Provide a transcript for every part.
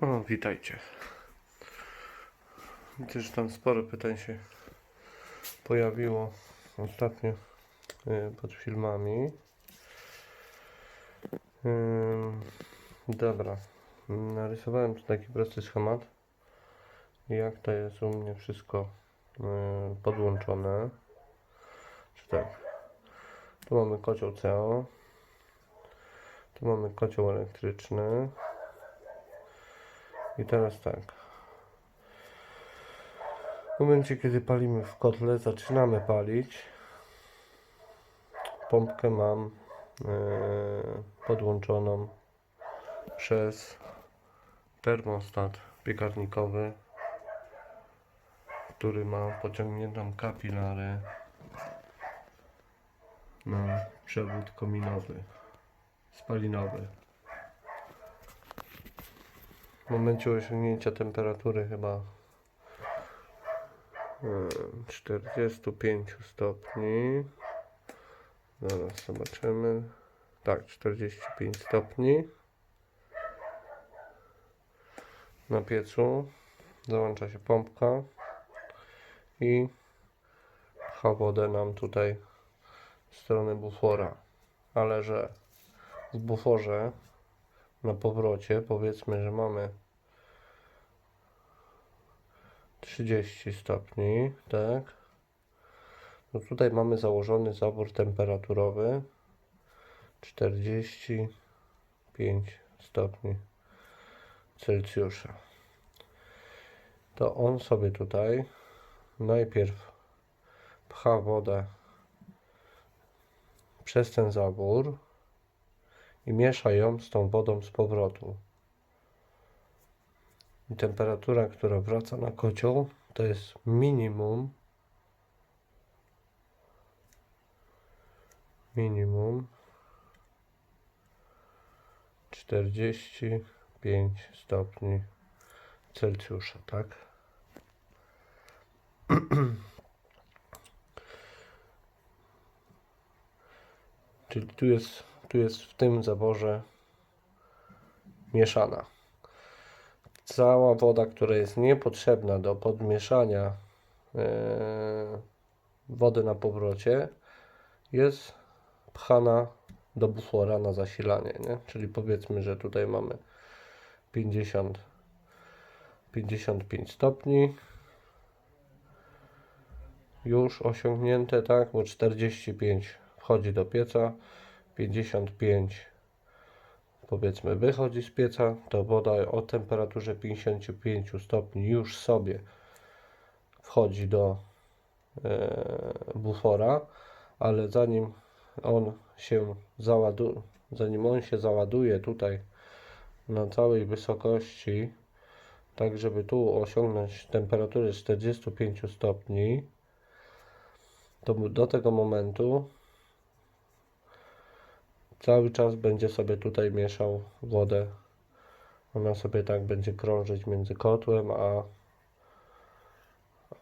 No, witajcie. Widzę, że tam sporo pytań się pojawiło ostatnio y, pod filmami. Ym, Dobra, narysowałem tu taki prosty schemat, jak to jest u mnie wszystko y, podłączone. Czy tak? Tu mamy kocioł CO, tu mamy kocioł elektryczny. I teraz tak. W momencie, kiedy palimy w kotle, zaczynamy palić. Pompkę mam e, podłączoną przez termostat piekarnikowy, który ma pociągniętą kapilarę na przewód kominowy, spalinowy. W momencie osiągnięcia temperatury chyba e, 45 stopni. Zaraz zobaczymy. Tak, 45 stopni. Na piecu załącza się pompka i pcha wodę nam tutaj w stronę bufora. Ale że w buforze na powrocie powiedzmy, że mamy 30 stopni, tak? No tutaj mamy założony zabór temperaturowy 45 stopni Celsjusza. To on sobie tutaj najpierw pcha wodę przez ten zabór i miesza ją z tą wodą z powrotu. I temperatura, która wraca na kocioł, to jest minimum minimum 45 stopni Celsjusza, tak? Czyli tu jest, tu jest w tym zaworze mieszana. Cała woda, która jest niepotrzebna do podmieszania e, wody na powrocie, jest pchana do bufora na zasilanie, nie? Czyli powiedzmy, że tutaj mamy 50 55 stopni już osiągnięte, tak? Bo 45 wchodzi do pieca, 55 powiedzmy wychodzi z pieca, to woda o temperaturze 55 stopni już sobie wchodzi do e, bufora, ale zanim on się załaduje, zanim on się załaduje tutaj na całej wysokości, tak żeby tu osiągnąć temperaturę 45 stopni, to do tego momentu cały czas będzie sobie tutaj mieszał wodę. Ona sobie tak będzie krążyć między kotłem a,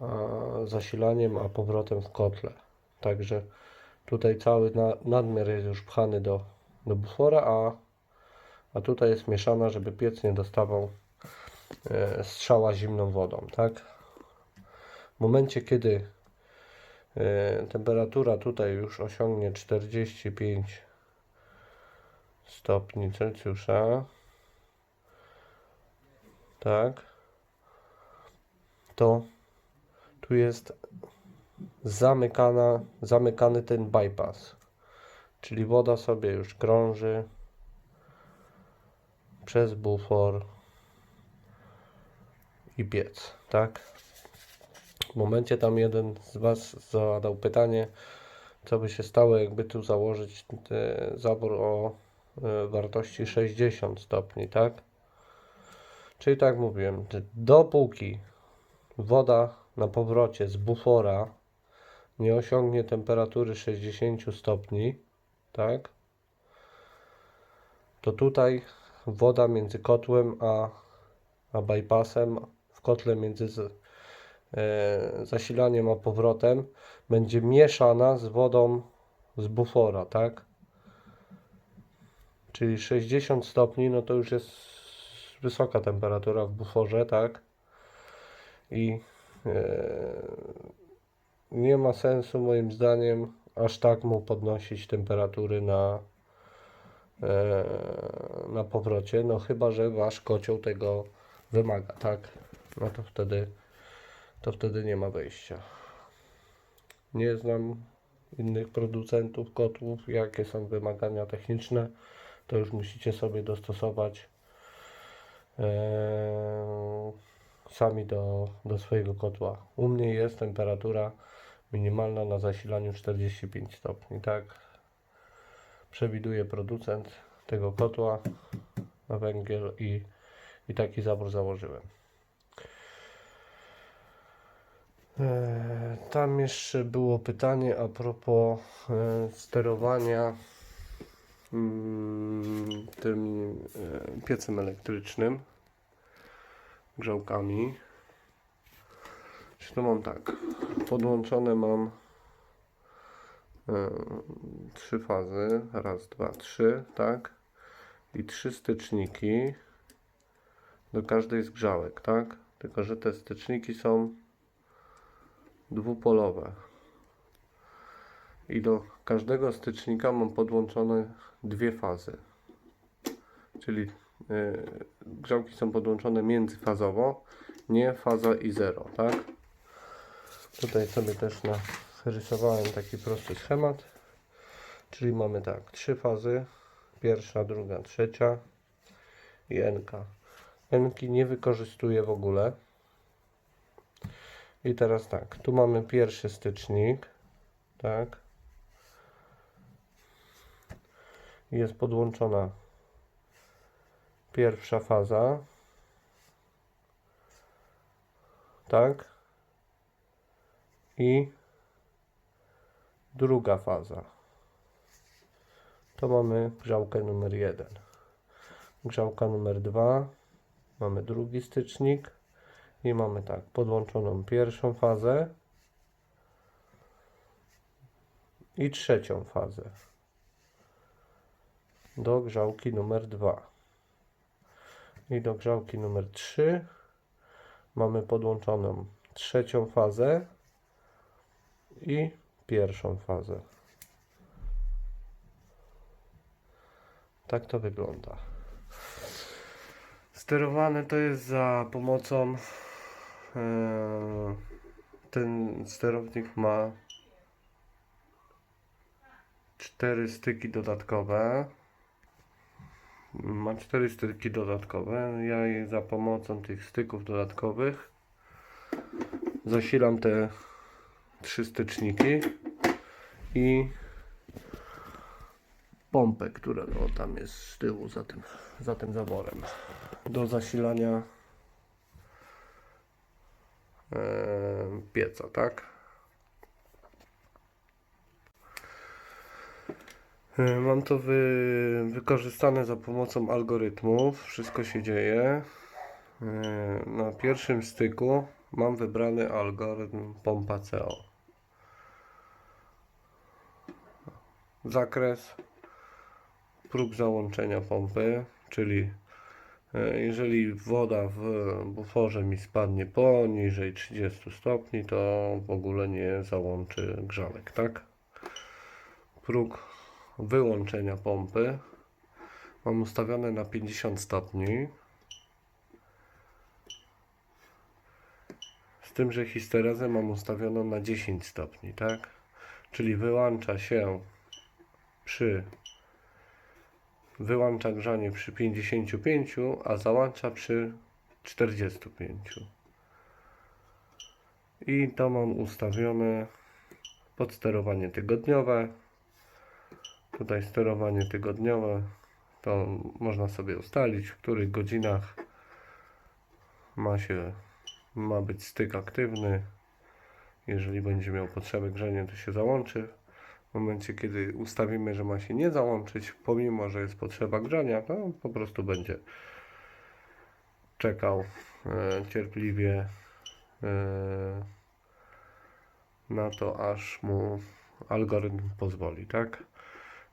a zasilaniem, a powrotem w kotle. Także tutaj cały na, nadmiar jest już pchany do, do bufora, a, a tutaj jest mieszana, żeby piec nie dostawał e, strzała zimną wodą, tak? W momencie, kiedy e, temperatura tutaj już osiągnie 45 stopni Celsjusza, tak, to tu jest zamykana, zamykany ten bypass, czyli woda sobie już krąży przez bufor i piec, tak? W momencie tam jeden z Was zadał pytanie, co by się stało, jakby tu założyć e, zabór o wartości 60 stopni, tak? Czyli tak mówiłem, dopóki woda na powrocie z bufora nie osiągnie temperatury 60 stopni, tak? To tutaj woda między kotłem a, a bypassem, w kotle między z, e, zasilaniem a powrotem będzie mieszana z wodą z bufora, tak? Czyli 60 stopni, no to już jest wysoka temperatura w buforze, tak? I e, nie ma sensu moim zdaniem aż tak mu podnosić temperatury na, e, na powrocie, no chyba, że wasz kocioł tego wymaga, tak? No to wtedy, to wtedy nie ma wyjścia. Nie znam innych producentów kotłów, jakie są wymagania techniczne, to już musicie sobie dostosować e, sami do, do swojego kotła. U mnie jest temperatura minimalna na zasilaniu 45 stopni, tak? Przewiduje producent tego kotła na węgiel i, i taki zabór założyłem. E, Tam jeszcze było pytanie a propos e, sterowania tym e, piecem elektrycznym, grzałkami. Czy to mam tak? Podłączone mam e, trzy fazy. Raz, dwa, trzy, tak? I trzy styczniki do każdej z grzałek, tak? Tylko, że te styczniki są dwupolowe. I do każdego stycznika mam podłączone dwie fazy. Czyli y, grzałki są podłączone międzyfazowo, nie faza i zero, tak? Tutaj sobie też narysowałem taki prosty schemat. Czyli mamy tak, trzy fazy, pierwsza, druga, trzecia i NK. NK nie wykorzystuję w ogóle. I teraz tak, tu mamy pierwszy stycznik, tak. Jest podłączona pierwsza faza, tak. I druga faza. To mamy grzałkę numer 1. Grzałka numer 2. Mamy drugi stycznik. I mamy tak, podłączoną pierwszą fazę i trzecią fazę do grzałki numer 2. I do grzałki numer 3 mamy podłączoną trzecią fazę i pierwszą fazę. Tak to wygląda. Sterowane to jest za pomocą Eee, ten sterownik ma cztery styki dodatkowe. Ma cztery styki dodatkowe. Ja za pomocą tych styków dodatkowych zasilam te trzy styczniki i pompę, która no, tam jest z tyłu za tym, za tym zaworem do zasilania e, pieca, tak? Mam to wy, wykorzystane za pomocą algorytmów. Wszystko się dzieje. E, Na pierwszym styku mam wybrany algorytm pompa CO. Zakres, próg załączenia pompy, czyli E, Jeżeli woda w buforze mi spadnie poniżej 30 stopni, to w ogóle nie załączy grzałek, tak? Próg wyłączenia pompy mam ustawiony na 50 stopni. Z tym, że histerezę mam ustawioną na 10 stopni, tak? Czyli wyłącza się przy wyłącza grzanie przy 55, a załącza przy 45. I to mam ustawione pod sterowanie tygodniowe. Tutaj sterowanie tygodniowe to można sobie ustalić, w których godzinach ma się ma być styk aktywny. Jeżeli będzie miał potrzebę grzania, to się załączy. W momencie, kiedy ustawimy, że ma się nie załączyć, pomimo, że jest potrzeba grzania, to po prostu będzie czekał e, cierpliwie e, na to, aż mu algorytm pozwoli, tak?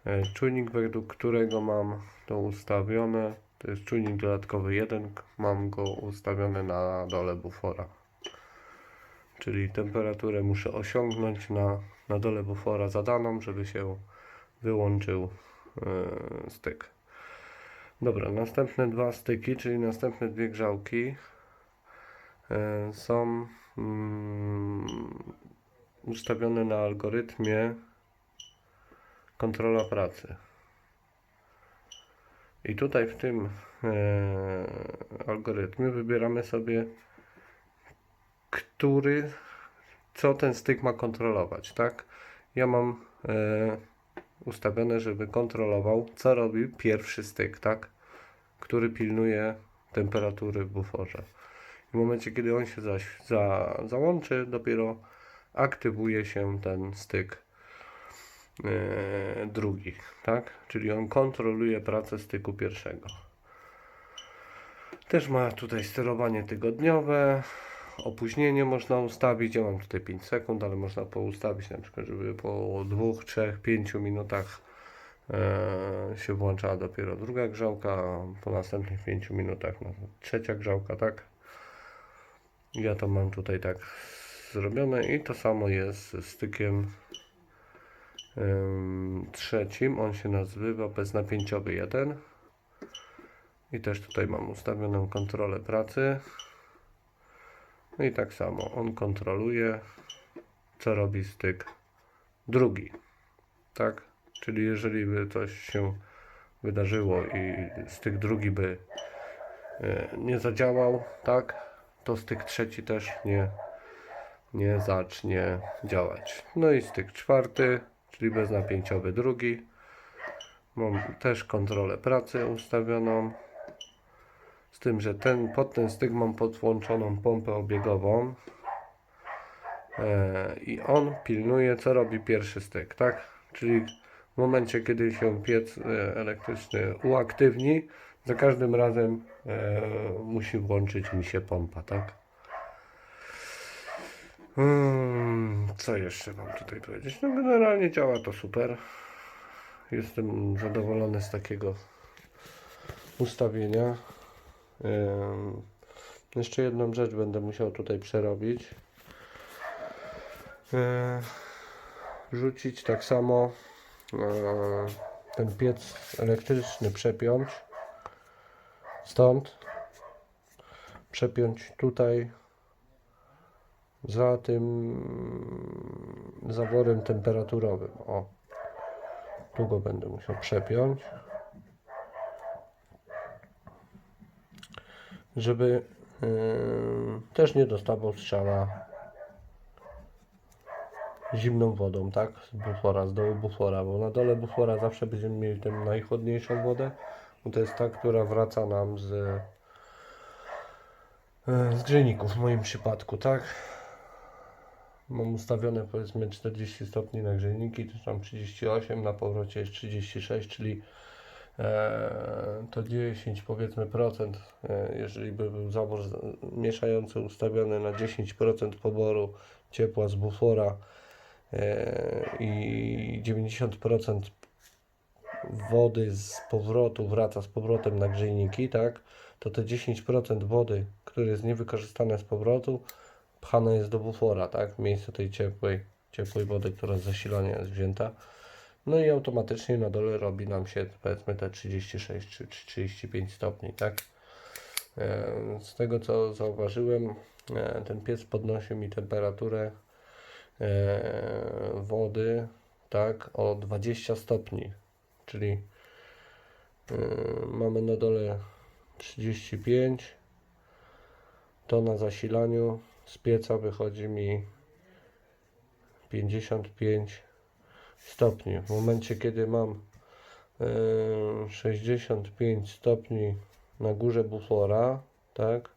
E, czujnik, według którego mam to ustawione, To jest czujnik dodatkowy jeden. Mam go ustawiony na dole bufora. Czyli temperaturę muszę osiągnąć na, na dole bufora zadaną, żeby się wyłączył yy, styk. Dobra, następne dwa styki, czyli następne dwie grzałki yy, są mm, ustawione na algorytmie kontrola pracy. I tutaj w tym e, algorytmie wybieramy sobie, który, co ten styk ma kontrolować, tak? Ja mam e, ustawione, żeby kontrolował, co robi pierwszy styk, tak? Który pilnuje temperatury w buforze. W momencie, kiedy on się zaś za, załączy, dopiero aktywuje się ten styk e, drugi, tak? Czyli on kontroluje pracę styku pierwszego. Też ma tutaj sterowanie tygodniowe. Opóźnienie można ustawić. Ja mam tutaj 5 sekund, ale można poustawić na przykład, żeby po 2, 3, 5 minutach e, się włączała dopiero druga grzałka, a po następnych 5 minutach no, trzecia grzałka, tak? Ja to mam tutaj tak zrobione i to samo jest z stykiem trzecim. On się nazywa beznapięciowy 1. I też tutaj mam ustawioną kontrolę pracy. No i tak samo on kontroluje, co robi styk drugi. Tak? Czyli jeżeli by coś się wydarzyło i styk drugi by e, nie zadziałał, tak? To styk trzeci też nie, nie zacznie działać. No i styk czwarty, czyli beznapięciowy drugi. Mam też kontrolę pracy ustawioną. Z tym, że ten, pod ten styk mam podłączoną pompę obiegową. E, I on pilnuje, co robi pierwszy styk, tak? Czyli w momencie, kiedy się piec e, elektryczny uaktywni, za każdym razem e, musi włączyć mi się pompa, tak? Hmm, co jeszcze mam tutaj powiedzieć? No generalnie działa to super. Jestem zadowolony z takiego ustawienia. Jeszcze jedną rzecz będę musiał tutaj przerobić. Yy, wrzucić tak samo yy, ten piec elektryczny przepiąć stąd przepiąć tutaj za tym zaworem temperaturowym. O, tu go będę musiał przepiąć, żeby yy, też nie dostawał strzała zimną wodą, tak? Z bufora, z dołu bufora, bo na dole bufora zawsze będziemy mieli tę najchłodniejszą wodę, bo to jest ta, która wraca nam z, e, z grzejników w moim przypadku, tak? Mam ustawione powiedzmy 40 stopni na grzejniki, to tam 38, na powrocie jest 36, czyli e, to 10 powiedzmy procent, e, jeżeli by był zabór mieszający ustawiony na 10% poboru ciepła z bufora e, i 90% wody z powrotu wraca z powrotem na grzejniki, tak? To te 10% wody, które jest niewykorzystane z powrotu, pchane jest do bufora, tak? W miejscu tej ciepłej, ciepłej wody, która z zasilania jest wzięta. No i automatycznie na dole robi nam się powiedzmy te 36 czy 35 stopni, tak? E, Z tego co zauważyłem, e, ten piec podnosi mi temperaturę e, wody, tak, o 20 stopni, czyli mamy na dole 35, to na zasilaniu z pieca wychodzi mi 55 stopni. W momencie, kiedy mam e, 65 stopni na górze bufora, tak,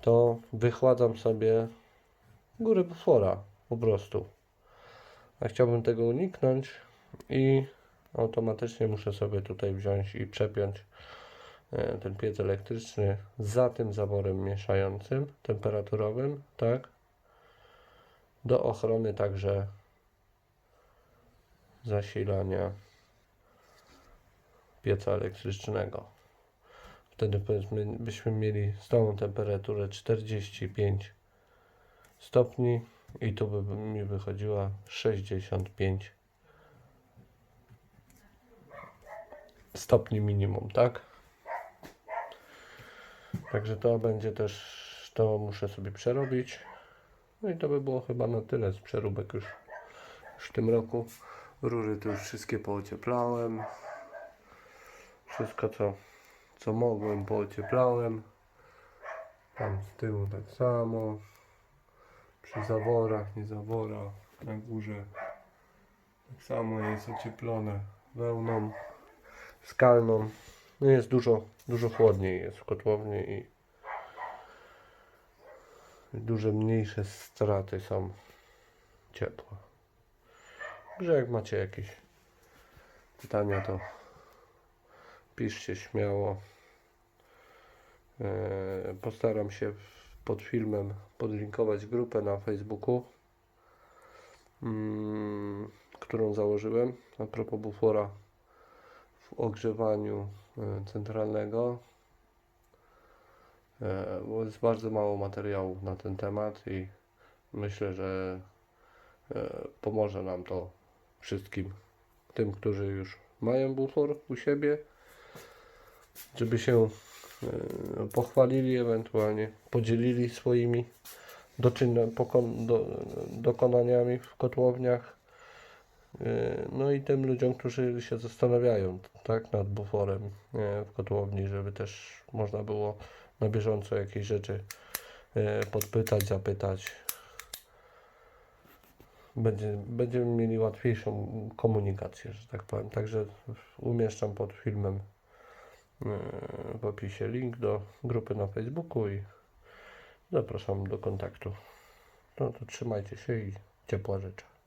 to wychładzam sobie górę bufora po prostu. A chciałbym tego uniknąć i automatycznie muszę sobie tutaj wziąć i przepiąć e, ten piec elektryczny za tym zaworem mieszającym temperaturowym, tak? Do ochrony także zasilania pieca elektrycznego. Wtedy powiedzmy byśmy mieli stałą temperaturę 45 stopni i tu by mi wychodziła 65 stopni minimum, tak? Także to będzie też, to muszę sobie przerobić. No i to by było chyba na tyle z przeróbek już, już w tym roku. Rury to już wszystkie poocieplałem. Wszystko co, co mogłem poocieplałem. Tam z tyłu tak samo. Przy zaworach, nie zawora, na górze. Tak samo jest ocieplone wełną skalną. No jest dużo, dużo chłodniej jest w kotłowni i dużo mniejsze straty są ciepła. Że jak macie jakieś pytania, to piszcie śmiało. E, Postaram się pod filmem podlinkować grupę na Facebooku, mm, którą założyłem a propos bufora w ogrzewaniu centralnego. E, Bo jest bardzo mało materiałów na ten temat i myślę, że e, pomoże nam to wszystkim, tym, którzy już mają bufor u siebie, żeby się e, pochwalili, ewentualnie podzielili swoimi doczyna, pokon, do, dokonaniami w kotłowniach. E, No i tym ludziom, którzy się zastanawiają tak, nad buforem e, w kotłowni, żeby też można było na bieżąco jakieś rzeczy e, podpytać, zapytać. Będzie, będziemy mieli łatwiejszą komunikację, że tak powiem. Także umieszczam pod filmem w opisie link do grupy na Facebooku i zapraszam do kontaktu. No to trzymajcie się i ciepła życzę.